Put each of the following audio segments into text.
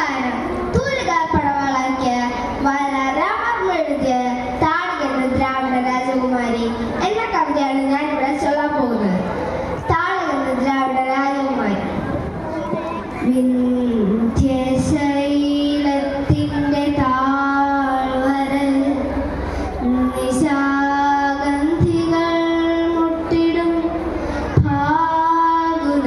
അവസാനം തൂലുകാർ പടവാളാക്കിയ വരാരാമർമ്മ എഴുതിയ താളികെന്ന ദ്രാവിഡ രാജകുമാരി എന്ന കവിതയാണ് ഞാൻ ഇവിടെ ചൊല്ലാൻ പോകുന്നത്. താളികെന്ന ദ്രാവിഡ രാജകുമാരി. വിന്ധ്യശൈലത്തിന്റെ താഴ്വരൽ മുട്ടിടും ഭാഗുണ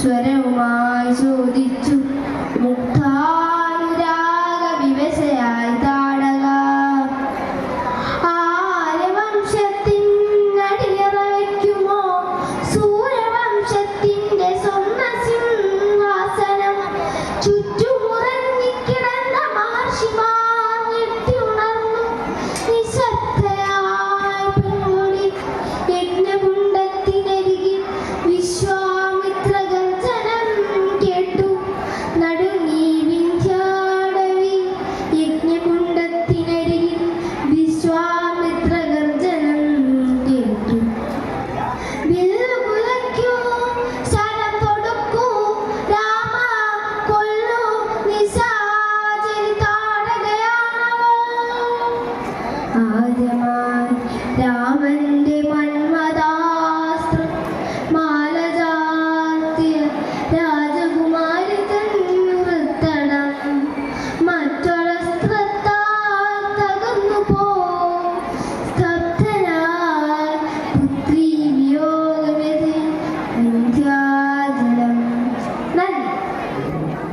സ്വരവുമായി ചോദിച്ചു